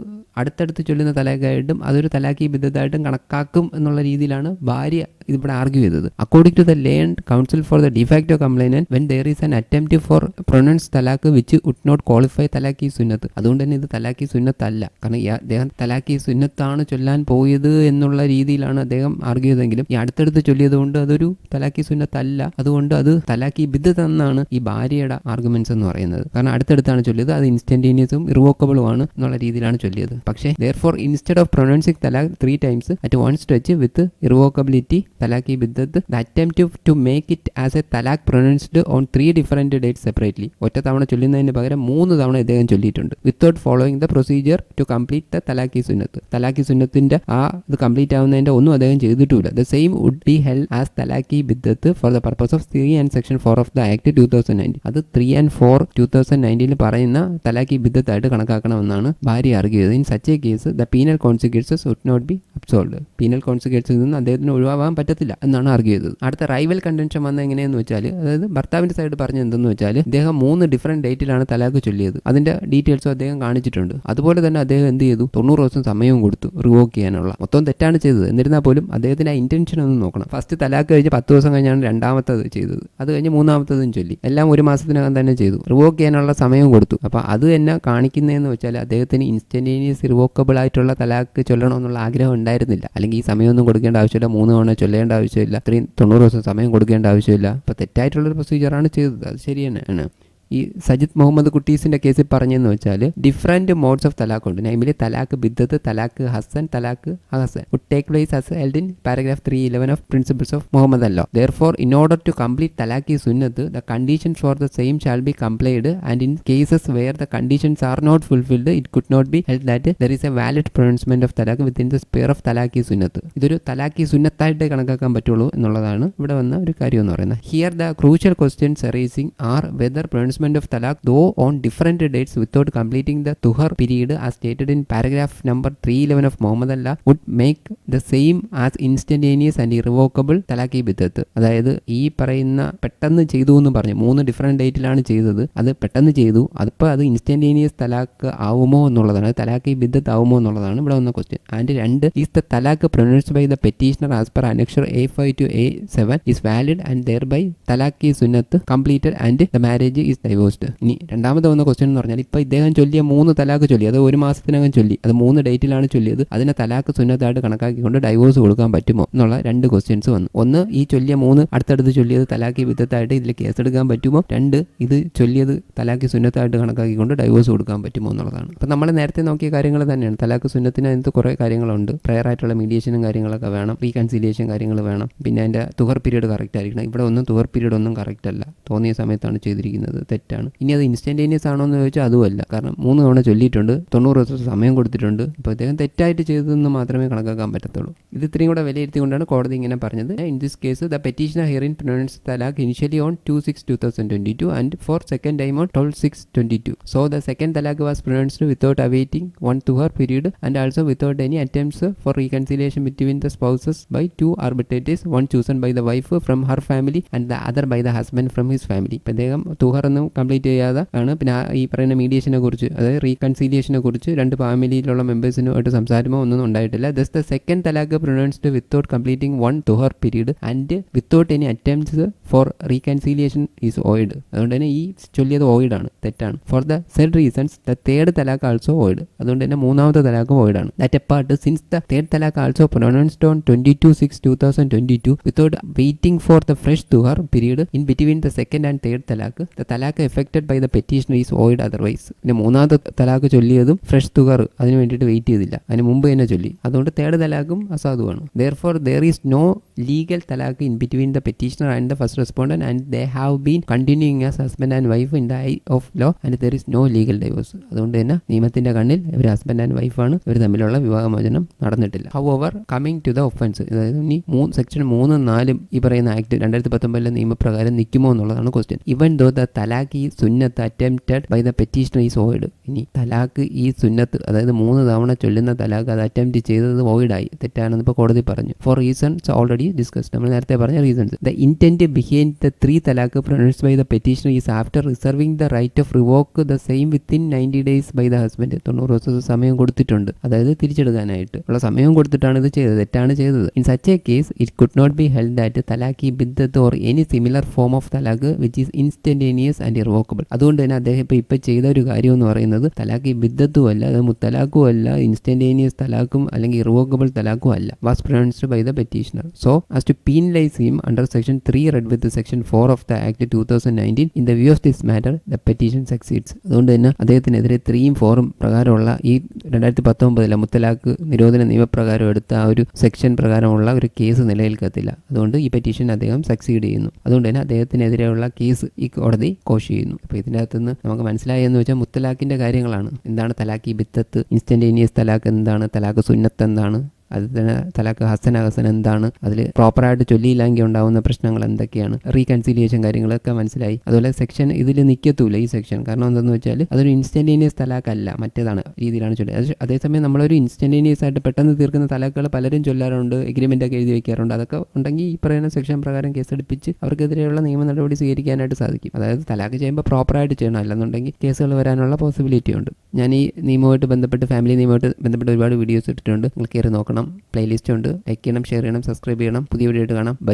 അടുത്തടുത്ത് ചൊല്ലുന്ന തലാഖായിട്ടും അതൊരു തലാഖി ബിദ്ധത്തായിട്ടും കണക്കാക്കും എന്നുള്ള രീതിയിലാണ് ഭാര്യ ഇതിവിടെ ആർഗ്യൂ ചെയ്തത് according to the learned council for the de facto complainant when there is an attempt for pronounce talaq which would not qualify talaqi sunnat അതുകൊണ്ട് തന്നെ ഇത് തലാഖി സുന്നത്തല്ല കാരണം ഈ അദ്ദേഹം തലാഖി സുന്നത്താണ് ചൊല്ലാൻ പോയത് എന്നുള്ള രീതിയിലാണ് അദ്ദേഹം ആർഗ്യൂ ചെയ്തെങ്കിലും ഈ അടുത്തടുത്ത് ചൊല്ലിയത് കൊണ്ട് അതൊരു തലാഖി സുന്നത്തല്ല അതുകൊണ്ട് അത് തലാഖി ബിദ്ധത്ത് എന്നാണ് ഈ ഭാര്യയുടെ ആർഗ്യുമെന്റ്സ് എന്ന് പറയുന്നത് കാരണം അടുത്തടുത്താണ് ചൊല്ലിയത് അത് ഇൻസ്റ്റന്റേനിയസും ഇറിവോക്കബിളും ആണ് എന്നുള്ള രീതിയിലാണ് ചൊല്ലിയത് പക്ഷേ therefore instead of pronouncing talaq three times at one stretch with irrevocability talaq ഈ biddat the attempt to make it as a talaq pronounced on three different date separately ഒറ്റ തവണ ചൊല്ലുന്നതിന് പകരം മൂന്ന് തവണ ഇദ്ദേഹം ചൊല്ലിയിട്ടുണ്ട് without following the procedure to complete the talaqi sunnat talaqi സുന്നത്തിന്റെ ആ ഇത് കംപ്ലീറ്റ് ആവുന്നതിന്റെ ഒന്നും അദ്ദേഹം ചെയ്തിട്ടില്ല the same would be held as talaqi biddat for the purpose of three and section four of the act two thousand nineteen അത് three and four two thousand നയൻറ്റീനിൽ പറയുന്ന തലാഖി ബിദ്ധത്തായിട്ട് കണക്കാക്കണമെന്നാണ് ഭാര്യ അറിയുന്നത് in such a case the penal consequences would not be absolve penal കോൺസിക്വൻസിൽ നിന്ന് അദ്ദേഹത്തിന് ഒഴിവാവാൻ പറ്റത്തില്ല എന്നാണ് അറിയിച്ചത് അടുത്ത റൈവൽ കണ്ടൻഷൻ വന്ന എങ്ങനെയെന്ന് വെച്ചാൽ അതായത് ഭർത്താവിൻ്റെ സൈഡ് പറഞ്ഞത് എന്തെന്ന് വെച്ചാൽ അദ്ദേഹം മൂന്ന് ഡിഫറൻറ്റ് ഡേറ്റിലാണ് തലാഖ് ചൊല്ലിയത് അതിൻ്റെ ഡീറ്റെയിൽസും അദ്ദേഹം കാണിച്ചിട്ടുണ്ട് അതുപോലെ തന്നെ അദ്ദേഹം എന്ത് ചെയ്തു തൊണ്ണൂറ് ദിവസം സമയവും കൊടുത്തു റിവോക്ക് ചെയ്യാനുള്ള മൊത്തം തെറ്റാണ് ചെയ്തത് എന്നിരുന്നാൽ പോലും അദ്ദേഹത്തിൻ്റെ ആ ഇൻറ്റൻഷൻ ഒന്ന് നോക്കണം ഫസ്റ്റ് തലാഖ് കഴിഞ്ഞ് പത്ത് ദിവസം കഴിഞ്ഞാണ് രണ്ടാമത്തത് ചെയ്തത് അത് കഴിഞ്ഞ് മൂന്നാമത്തതും ചൊല്ലി എല്ലാം ഒരു മാസത്തിനകം തന്നെ ചെയ്തു റിവോക്ക് ചെയ്യാനുള്ള സമയം കൊടുത്തു അപ്പോൾ അത് തന്നെ കാണിക്കുന്നതെന്ന് വെച്ചാൽ അദ്ദേഹത്തിന് ഇൻസ്റ്റന്റേനിയസ് റിവോക്കബിൾ ആയിട്ടുള്ള തലാക്ക് ചൊല്ലണമെന്നുള്ള ആഗ്രഹം ഉണ്ടായിരുന്നില്ല അല്ലെങ്കിൽ ഈ സമയമൊന്നും കൊടുക്കേണ്ട ആവശ്യമില്ല മൂന്ന് തവണ ചൊല്ലേണ്ട ആവശ്യമില്ല ഇത്രയും തൊണ്ണൂറ് ദിവസം സമയം കൊടുക്കേണ്ട ആവശ്യമില്ല അപ്പോൾ തെറ്റായിട്ടുള്ളൊരു പ്രൊസീജിയറാണ് ചെയ്തത് അത് ശരി തന്നെയാണ് ഈ സജിത് മുഹമ്മദ് കുട്ടീസിൻ്റെ കേസിൽ പറഞ്ഞെന്ന് വെച്ചാൽ ഡിഫറെൻറ്റ് മോഡ്സ് ഓഫ് തലാഖ് ഉണ്ട് നൈമിൽ talaq biddat talaq hasan talaq hasan would take place has held in paragraph three eleven of principles of Mohammedan law therefore in order to complete talaq ഈ sunnat the condition for the same shall be complied and in cases where the conditions are not fulfilled it could not be held that there is a valid pronouncement of talaq within the spare of talaq ഈ സുന്നത്ത് ഇതൊരു തലാഖ് ഈ സുന്നത്തായിട്ട് കണക്കാക്കാൻ പറ്റുള്ളൂ എന്നുള്ളതാണ് ഇവിടെ വന്ന ഒരു കാര്യം എന്ന് പറയുന്നത് here the crucial questions raising are whether pronouncement talaq though on different dates without completing the tuhr period tuhar stated in paragraph number three eleven 311 Mohammedan മുഹമ്മദല്ല would make the same as instantaneous and irrevocable talaqi biddat അതായത് ഈ പറയുന്ന പെട്ടെന്ന് ചെയ്തു എന്ന് പറഞ്ഞു മൂന്ന് different ഡേറ്റിലാണ് ചെയ്തത് അത് പെട്ടെന്ന് ചെയ്തു അതിപ്പോൾ അത് ഇൻസ്റ്റന്റേനിയസ് തലാക്ക് ആവുമോ എന്നുള്ളതാണ് തലാഖി ബിദ്ദത്ത് ആവുമോ എന്നുള്ളതാണ് ഇവിടെ വന്ന ക്വസ്റ്റ്യൻ ആൻഡ് രണ്ട് is the talaq pronounce by the petitioner as per annexure A five two A seven is valid and thereby talaqi sunnat completed and the marriage is divorced ഇനി രണ്ടാമത് വന്ന ക്വസ്റ്റ്യൻ എന്ന് പറഞ്ഞാൽ ഇപ്പോൾ ഇദ്ദേഹം ചൊല്ലിയ മൂന്ന് തലാക്ക് ചൊല്ലി അത് ഒരു മാസത്തിനകം ചൊല്ലി അത് മൂന്ന് ഡേറ്റിലാണ് ചൊല്ലിയത് അതിനെ തലാക്ക് സുന്നത്തായിട്ട് കണക്കാക്കിക്കൊണ്ട് ഡൈവോഴ്സ് കൊടുക്കാൻ പറ്റുമോ എന്നുള്ള രണ്ട് ക്വസ്റ്റ്യൻസ് വന്നു ഒന്ന് ഈ ചൊല്ലിയ മൂന്ന് അടുത്തടുത്ത് ചൊല്ലിയത് തലാക്കി വിധത്തായിട്ട് ഇതിൽ കേസെടുക്കാൻ പറ്റുമോ രണ്ട് ഇത് ചൊല്ലിയത് തലാക്കി സുന്നത്തായിട്ട് കണക്കാക്കിക്കൊണ്ട് ഡൈവോഴ്സ് കൊടുക്കാൻ പറ്റുമോ എന്നുള്ളതാണ് അപ്പോൾ നമ്മൾ നേരത്തെ നോക്കിയ കാര്യങ്ങൾ തന്നെയാണ് തലാക്ക് സുന്നത്തിന് അതിനകത്ത് കുറേ കാര്യങ്ങളുണ്ട് പ്രയർ ആയിട്ടുള്ള മീഡിയേഷനും കാര്യങ്ങളൊക്കെ വേണം റീകൺസിലിയേഷൻ കാര്യങ്ങൾ വേണം പിന്നെ അതിൻ്റെ തുഹർ പീരീഡ് കറക്റ്റ് ആയിരിക്കണം ഇവിടെ ഒന്നും തുഹർ പീരീഡ് ഒന്നും കറക്റ്റ് അല്ല തോന്നിയ സമയത്താണ് ചെയ്തിരിക്കുന്നത് തെറ്റാണ് ഇനി അത് ഇൻസ്റ്റന്റേനിയസ് ആണോ എന്ന് ചോദിച്ചാൽ അതുമല്ല കാരണം മൂന്ന് തവണ ചൊല്ലിയിട്ടുണ്ട് തൊണ്ണൂറ് ദിവസം സമയം കൊടുത്തിട്ടുണ്ട് അപ്പോൾ അദ്ദേഹം തെറ്റായിട്ട് ചെയ്തതെന്ന് മാത്രമേ കണക്കാക്കാൻ പറ്റത്തുള്ളൂ ഇത് ഇത്രയും കൂടെ വിലയിരുത്തിക്കൊണ്ടാണ് കോടതി ഇങ്ങനെ പറഞ്ഞത് in this case the petitioner herein in pronounce talaq initially on two six two thousand twenty two and for second time on twelve six twenty two so the second talaq was pronounced without awaiting one tuhr period and also without any attempts for reconciliation between the spouses by two arbitrators one chosen by the wife from her family and the other by the husband from his family ഇപ്പം അദ്ദേഹം തുഹർ എന്ന് എല്ലാം complete ചെയ്യാതെ ആണ് പിന്നെ ഈ പറയുന്ന മീഡിയേഷനെ കുറിച്ച് അതായത് റീകൺസീലിയേഷനെ കുറിച്ച് രണ്ട് ഫാമിലിയിലുള്ള മെമ്പേഴ്സിനും ആയിട്ട് സംസാരമോ ഒന്നും ഉണ്ടായിട്ടില്ല thus the second talaq pronounced without completing one tuhr period and without any attempts for reconciliation is void അതുകൊണ്ട് തന്നെ ഈ ചൊല്ലിയത് ഓയിഡ് ആണ് തെറ്റാണ് for the said reasons the third talaq also void അതുകൊണ്ട് തന്നെ മൂന്നാമത്തെ തലാഖും ആണ് that apart since the third talaq also pronounced on twenty two six two thousand twenty two without waiting for the fresh tuhr period in between the second and third talaq the talaq talaq effected by the petition is void otherwise പിന്നെ മൂന്നാമത്തെ തലാഖ് ചൊല്ലിയതും fresh തുകർ അതിന് വേണ്ടിയിട്ട് wait ചെയ്തില്ല അതിന് മുമ്പ് തന്നെ ചൊല്ലി അതുകൊണ്ട് തേർഡ് തലാഖും അസാധുവാണ് therefore there is no legal talaq in between the petitioner and the first respondent and they have been continuing as husband and wife in the eye of law and there is no legal divorce അതുകൊണ്ട് തന്നെ നിയമത്തിന്റെ കണ്ണിൽ ഇവർ husband and വൈഫാണ് ഇവർ തമ്മിലുള്ള വിവാഹമോചനം നടന്നിട്ടില്ല however coming to the offence അതായത് ഇനി മൂന്ന് സെക്ഷൻ മൂന്നും നാലും ഈ പറയുന്ന ആക്ട് രണ്ടായിരത്തി പത്തൊമ്പതിലെ നിയമപ്രകാരം നിൽക്കുമോ എന്നുള്ളതാണ് ക്വസ്റ്റ്യൻ ഇവൻ ദോ ദ തലാ തലാഖ് ഈ sunnat attempted by the petitioner is void ഇനി തലാഖ് ഈ സുന്നത്ത് അതായത് മൂന്ന് തവണ ചൊല്ലുന്ന തലാഖ് അത് അറ്റംപ്റ്റ് ചെയ്തത് വോയിഡായി തെറ്റാണെന്ന് ഇപ്പോൾ കോടതി പറഞ്ഞു ഫോർ റീസൺസ് ഓൾറെഡി ഡിസ്കസ് നമ്മൾ നേരത്തെ പറഞ്ഞ reasons the intent behind the three talaq pronounce by the petitioner is after reserving the right of revoke the same within ninety days by the husband തൊണ്ണൂറ് ദിവസത്തെ സമയം കൊടുത്തിട്ടുണ്ട് അതായത് തിരിച്ചെടുക്കാനായിട്ട് ഉള്ള സമയം കൊടുത്തിട്ടാണ് ഇത് ചെയ്തത് തെറ്റാണ് ചെയ്തത് in such a case it could not be held that talaq ഈ biddat or any similar form of talaq which is instantaneous and irrevocable അതുകൊണ്ട് തന്നെ അദ്ദേഹം ഇപ്പോൾ ഇപ്പം ചെയ്ത ഒരു കാര്യം എന്ന് പറയുന്നത് തലാഖ് ഈ ബിദ്ദത്തും അല്ല അത് മുത്തലാഖും അല്ല ഇൻസ്റ്റന്റേനിയസ് തലാഖും അല്ലെങ്കിൽ ഇറവോക്കബിൾ തലാഖും അല്ല was pronounced by the petitioner so as to penalize him under section three read with section four of the act two thousand nineteen in the view of this matter the petition succeeds അതുകൊണ്ട് തന്നെ അദ്ദേഹത്തിനെതിരെ ത്രീയും ഫോറും പ്രകാരമുള്ള ഈ രണ്ടായിരത്തി പത്തൊമ്പതിലെ മുത്തലാഖ് നിരോധന നിയമപ്രകാരം എടുത്ത ആ ഒരു സെക്ഷൻ പ്രകാരമുള്ള ഒരു കേസ് നിലനിൽക്കത്തില്ല അതുകൊണ്ട് ഈ പെറ്റീഷൻ അദ്ദേഹം സക്സീഡ് ചെയ്യുന്നു അതുകൊണ്ട് തന്നെ അദ്ദേഹത്തിനെതിരെയുള്ള കേസ് ഈ കോടതി കോഷൻ പുഷ് ചെയ്യുന്നു അപ്പോൾ ഇതിനകത്ത് നിന്ന് നമുക്ക് മനസ്സിലായി എന്ന് വെച്ചാൽ മുത്തലാഖിൻ്റെ കാര്യങ്ങളാണ് എന്താണ് തലാഖി ബിത്തത്ത് ഇൻസ്റ്റൻറ്റേനിയസ് തലാഖ് എന്താണ് തലാഖ് സുന്നത്ത് എന്താണ് തന്നെ തലാക്ക് ഹസൻ അഹസൻ എന്താണ് അതിൽ പ്രോപ്പറായിട്ട് ചൊല്ലിയില്ലെങ്കിൽ ഉണ്ടാകുന്ന പ്രശ്നങ്ങൾ എന്തൊക്കെയാണ് റീകൺസിലിയേഷൻ കാര്യങ്ങളൊക്കെ മനസ്സിലായി അതുപോലെ സെക്ഷൻ ഇതിൽ നിൽക്കത്തൂല ഈ സെക്ഷൻ കാരണം എന്താണെന്ന് വെച്ചാൽ അതൊരു ഇൻസ്റ്റൻറ്റേനിയസ് തലാക്കല്ല മറ്റേതാണ് രീതിയിലാണ് ചൊല്ലുക അതേസമയം നമ്മളൊരു ഇൻസ്റ്റന്റേനിയസ് ആയിട്ട് പെട്ടെന്ന് തീർക്കുന്ന തലാക്കുകൾ പലരും ചൊല്ലാറുണ്ട് എഗ്രിമെൻ്റ് ഒക്കെ എഴുതി വയ്ക്കാറുണ്ട് അതൊക്കെ ഉണ്ടെങ്കിൽ ഈ പറയുന്ന സെക്ഷൻ പ്രകാരം കേസെടുപ്പിച്ച് അവർക്കെതിരെയുള്ള നിയമ നടപടി സ്വീകരിക്കാനായിട്ട് സാധിക്കും അതായത് തലാക്ക് ചെയ്യുമ്പോൾ പ്രോപ്പറായിട്ട് ചെയ്യണം അല്ലെന്നുണ്ടെങ്കിൽ കേസുകൾ വരാനുള്ള പോസിബിലിറ്റി ഉണ്ട് ഞാൻ ഈ നിയമവുമായിട്ട് ബന്ധപ്പെട്ട് ഫാമിലി നിയമമായിട്ട് ബന്ധപ്പെട്ട് ഒരുപാട് വീഡിയോസ് ഇട്ടിട്ടുണ്ട് നിങ്ങൾ കയറി നോക്കണം മറക്കണം പ്ലേലിസ്റ്റ് ഉണ്ട് ലൈക്ക് ചെയ്യണം ഷെയർ ചെയ്യണം സബ്സ്ക്രൈബ് ചെയ്യണം പുതിയ വീഡിയോ ആയിട്ട് കാണാം ബൈ